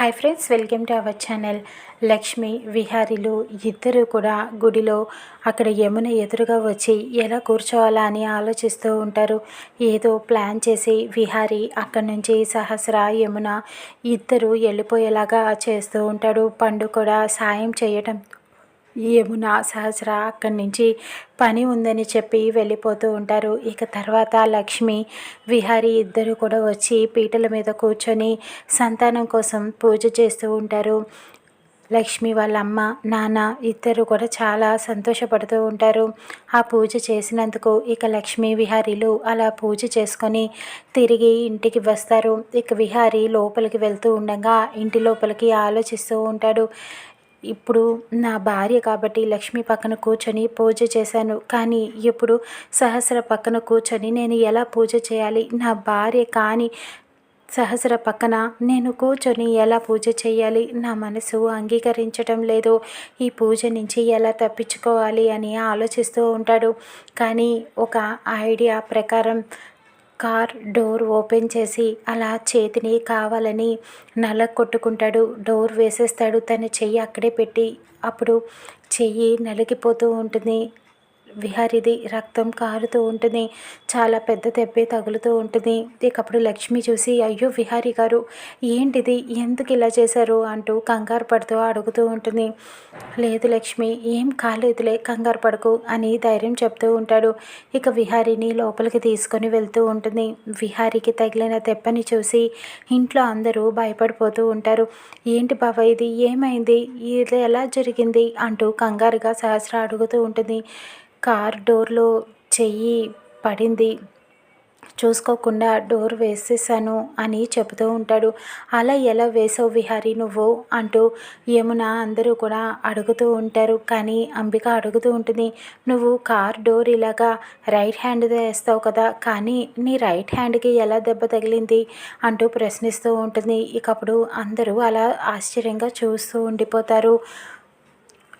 Hi friends welcome to our channel Lakshmi విహారీలు ఇద్దరు కూడా గుడిలో అక్కడ యమున ఎదురుగా వచ్చి ఎలా కూర్చోవాలా అని ఆలోచిస్తూ ఉంటారు. ఏదో ప్లాన్ చేసి విహారీ అక్కడి నుంచి సహస్ర యమున ఇద్దరు వెళ్ళిపోయేలాగా చేస్తూ ఉంటాడు. పండు కూడా సాయం చేయటం యమున సహస్ర? అక్కడి నుంచి పని ఉందని చెప్పి వెళ్ళిపోతూ ఉంటారు. ఇక తర్వాత లక్ష్మి విహారీ ఇద్దరు కూడా వచ్చి పీటల మీద కూర్చొని సంతానం కోసం పూజ చేస్తూ ఉంటారు. లక్ష్మి వాళ్ళ అమ్మ నాన్న ఇద్దరు కూడా చాలా సంతోషపడుతూ ఉంటారు. ఆ పూజ చేసినందుకు ఇక లక్ష్మి విహారీలు అలా పూజ చేసుకొని తిరిగి ఇంటికి వస్తారు. ఇక విహారీ లోపలికి వెళ్తూ ఉండగా ఇంటి లోపలికి ఆలోచిస్తూ ఉంటాడు. ఇప్పుడు నా భార్య కాబట్టి లక్ష్మి పక్కన కూర్చొని పూజ చేశాను. కానీ ఇప్పుడు సహస్ర పక్కన కూర్చొని నేను ఎలా పూజ చేయాలి? నా భార్య కానీ సహస్ర పక్కన నేను కూర్చొని ఎలా పూజ చేయాలి? నా మనసు అంగీకరించడం లేదు. ఈ పూజ నుంచి ఎలా తప్పించుకోవాలి అని ఆలోచిస్తూ ఉంటాడు. కానీ ఒక ఐడియా ప్రకారం కార్ డోర్ ఓపెన్ చేసి అలా చేతిని కావాలని నల్ల కొట్టుకుంటాడు. డోర్ వేసేస్తాడు. తన చెయ్యి అక్కడే పెట్టి అప్పుడు చెయ్యి నలిగిపోతూ ఉంటుంది. విహారిది రక్తం కారుతూ ఉంటుంది. చాలా పెద్ద దెబ్బే తగులుతూ ఉంటుంది. ఇకప్పుడు లక్ష్మి చూసి అయ్యో విహారి గారు ఏంటిది? ఎందుకు ఇలా చేశారు? అంటూ కంగారు పడుతూ అడుగుతూ ఉంటుంది. లేదు లక్ష్మి ఏం కాలేదులే కంగారు పడకు అని ధైర్యం చెప్తూ ఉంటాడు. ఇక విహారిని లోపలికి తీసుకొని వెళ్తూ ఉంటుంది. విహారికి తగిలిన దెబ్బని చూసి ఇంట్లో అందరూ భయపడిపోతూ ఉంటారు. ఏంటి బాబా ఇది? ఏమైంది? ఇది ఎలా జరిగింది? అంటూ కంగారుగా సహస్ర అడుగుతూ ఉంటుంది. కార్ డోర్లో చెయ్యి పడింది. చూసుకోకుండా డోర్ వేసేసాను అని చెబుతూ ఉంటాడు. అలా ఎలా వేసావు విహారీ నువ్వు? అంటూ యమున అందరూ కూడా అడుగుతూ ఉంటారు. కానీ అంబిక అడుగుతూ ఉంటుంది. నువ్వు కార్ డోర్ ఇలాగా రైట్ హ్యాండ్ వేస్తావు కదా కానీ నీ రైట్ హ్యాండ్కి ఎలా దెబ్బ తగిలింది? అంటూ ప్రశ్నిస్తూ ఉంటుంది. ఇకప్పుడు అందరూ అలా ఆశ్చర్యంగా చూస్తూ ఉండిపోతారు.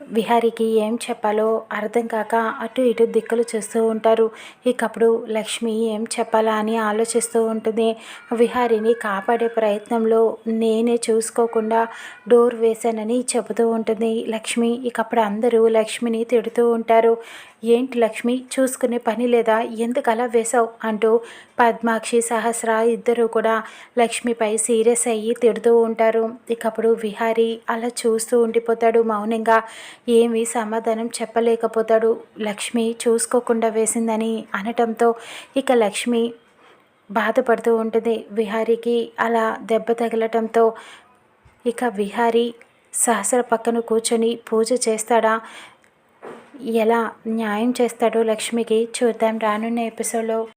విహారికి ఏం చెప్పాలో అర్థం కాక అటు ఇటు దిక్కులు చూస్తూ ఉంటారు. ఇకప్పుడు లక్ష్మి ఏం చెప్పాలా అని ఆలోచిస్తూ ఉంటుంది. విహారిని కాపాడే ప్రయత్నంలో నేనే చూసుకోకుండా డోర్ వేశానని చెబుతూ ఉంటుంది లక్ష్మి. ఇకప్పుడు అందరూ లక్ష్మిని తిడుతూ ఉంటారు. ఏంటి లక్ష్మి చూసుకునే పని లేదా? ఎందుకు అలా వేశావు? అంటూ పద్మాక్షి సహస్ర ఇద్దరు కూడా లక్ష్మిపై సీరియస్ అయ్యి తిడుతూ ఉంటారు. ఇకప్పుడు విహారి అలా చూస్తూ ఉండిపోతాడు మౌనంగా. ఏమీ సమాధానం చెప్పలేకపోతాడు. లక్ష్మి చూసుకోకుండా వేసిందని అనటంతో ఇక లక్ష్మి బాధపడుతూ ఉంటుంది. విహారీకి అలా దెబ్బ తగలటంతో ఇక విహారీ సహస్ర పక్కన కూర్చొని పూజ చేస్తాడా? ఎలా న్యాయం చేస్తాడో లక్ష్మికి చూద్దాం రానున్న ఎపిసోడ్లో.